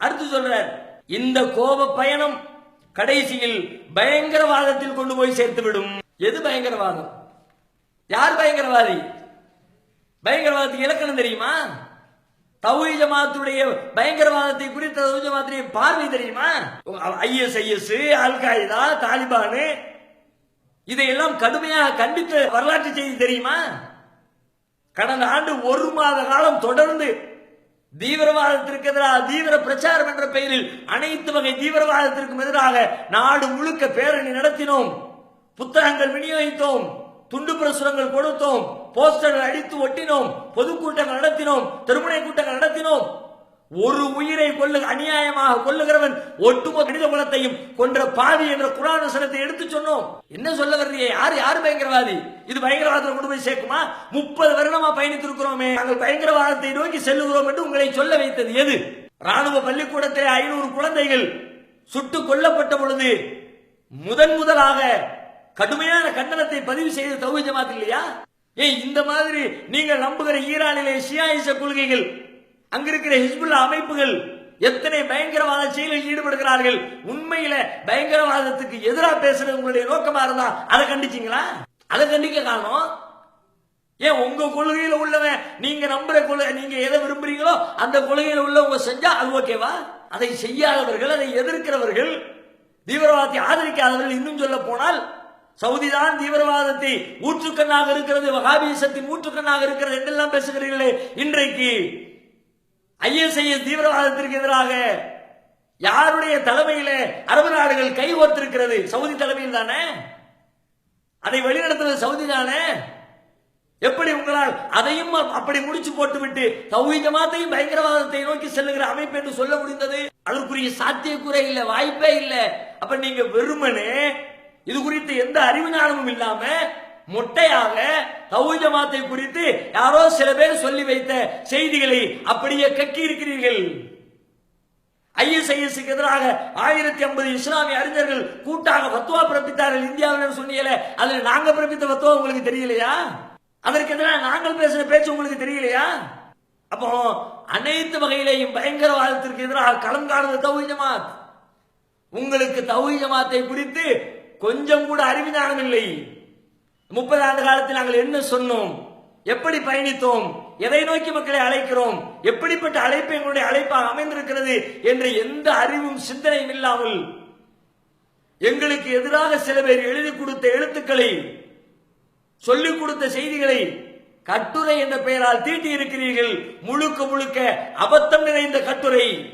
அடுத்து சொல்றார் இந்த கோப பயணம் கடைசியில் பயங்கரவாதத்தில் கொண்டு போய் சேர்த்து விடும் எது பயங்கரவாதம்? யார் பயங்கரவாதி? பயங்கரவாதத்துக்கு இலக்கணம் தெரியுமா? தௌஹி ஜமாத்துடைய பயங்கரவாதத்தை குறித்த தௌஹி ஜமாத்துடைய பார்வை தெரியுமா? ஐஎஸ்ஐஎஸ் அல் காய்தா தாலிபானு இதையெல்லாம் கடுமையாக கண்டித்த வரலாற்று செய்தி தெரியுமா? கடந்த ஆண்டு ஒரு மாத காலம் தொடர்ந்து தீவிரவாதத்திற்கு எதிராக தீவிர பிரச்சாரம் என்ற பெயரில் அனைத்து வகை தீவிரவாதத்திற்கும் எதிராக நாடு முழுக்க பேரணி நடத்தினோம். புத்தகங்கள் விநியோகித்தோம். துண்டு பிரசுரங்கள் கொடுத்தோம். போஸ்டர்கள் அடித்து ஒட்டினோம். பொதுக்கூட்டங்கள் நடத்தினோம். திருமண கூட்டங்கள் ஒரு உயிரை கொள்ளு அநியாயமாக கொள்ளுகிறவன் ஒட்டுமொத்த மனித குலத்தையும் கொன்ற பாவி என்ற குரான் வசனத்தை எடுத்து சொன்னோம். என்ன சொல்ல வர்றீங்க? யார் யார் பயங்கரவாதி? இது பயங்கரவாதத்தில் கொண்டு போய் சேர்க்குமா? முப்பது வருடமா பயணித்திருக்கிறோமே. நாங்கள் பயங்கரவாதத்தை நோக்கி செல்லுகிறோம் என்று உங்களை சொல்ல வைத்தது எது? ராணுவ பள்ளிக்கூடத்தில் ஐநூறு குழந்தைகள் சுட்டு கொல்லப்பட்ட பொழுது முதன் முதலாக கடுமையான கண்டனத்தை பதிவு செய்த தௌஹி ஜமாத் இல்லையா? ஏன் இந்த மாதிரி நீங்கள் நம்புகிற ஈரானிலே ஷியாயிச கொள்கைகள் அங்கிருக்கிற ஹிஸ்புல்லா அமைப்புகள் எத்தனை பயங்கரவாத செயலில் ஈடுபடுகிறார்கள்? உண்மையில பயங்கரவாதத்துக்கு எதிராக பேசுறது உங்களுடைய நோக்கமா இருந்தா அதை கண்டிச்சீங்களா? அதை கண்டிக்க காரணம் ஏன் உங்க கொள்கையில உள்ளவன் நீங்க நம்புற கொள்கை நீங்க எதை விரும்புறீங்களோ அந்த கொள்கையில உள்ளவங்க செஞ்சா அது ஓகேவா? அதை செய்யாதவர்கள் அதை எதிர்க்கிறவர்கள் தீவிரவாதத்தை ஆதரிக்காதவர்கள் இன்னும் சொல்ல போனால் சவுதிதான் தீவிரவாதத்தை ஊற்றுக்கண்ணாக இருக்கிறது வகாபிசத்தின் ஊற்றுக்கண்ணாக இருக்கிறது என்றெல்லாம் பேசுகிறீர்களே இன்றைக்கு ஐஎஸ்ஐஎஸ் தீவிரவாதத்திற்கு எதிராக யாருடைய தலைமையில அரபு நாடுகள் கைகோர்த்திருக்கிறது சவுதி தலைமையில் தானே? அதை வழிநடத்துவது சவுதி தானே? எப்படி உங்களால் அதையும் அப்படி முடிச்சு போட்டுவிட்டு தௌஹீ பயங்கரவாதத்தை நோக்கி செல்லுகிற அமைப்பு என்று சொல்ல முடிந்தது? அதற்குரிய சாத்தியக்குறை இல்லை வாய்ப்பே இல்லை. அப்ப நீங்க வெறுமனே இது குறித்து எந்த அறிவு ஞானமும் இல்லாம மொட்டையாக தௌஹீ குறித்து யாரோ சில பேர் சொல்லி வைத்த செய்திகளை அப்படியே கக்கி இருக்கிறீர்கள் ஐஎஸ்ஐஎஸ்க்கு எதிராக ஆயிரத்தி ஐம்பது இஸ்லாமிய அறிஞர்கள் கூட்டாக பத்துவா பிறப்பித்தார்கள் இந்தியாவில் சொன்னீங்கள அதுல நாங்க பிறப்பித்த பத்துவா உங்களுக்கு தெரியலையா? அதற்கு எதிராக நாங்கள் பேசின பேச்சு உங்களுக்கு தெரியலையா? அப்போ அனைத்து வகையிலேயும் பயங்கரவாதத்திற்கு எதிராக களம் காணுது தௌஹீ ஜமாத். உங்களுக்கு தௌஹீ ஜமாத்தை குறித்து கொஞ்சம் கூட அறிவிஞானம் இல்லை. முப்பது ஆண்டு காலத்தில் நாங்கள் என்ன சொன்னோம்? எப்படி பயணித்தோம்? எதை நோக்கி மக்களை அழைக்கிறோம்? எப்படிப்பட்ட அழைப்பு எங்களுடைய அழைப்பாக அமைந்திருக்கிறது என்ற எந்த அறிவும் சிந்தனையும் இல்லாமல் எங்களுக்கு எதிராக சில பேர் எழுதி கொடுத்த எழுத்துக்களை சொல்லிக் கொடுத்த செய்திகளை கட்டுரை என்ற பெயரால் தீட்டி இருக்கிறீர்கள் முழுக்க முழுக்க அபத்தம் நிறைந்த கட்டுரை.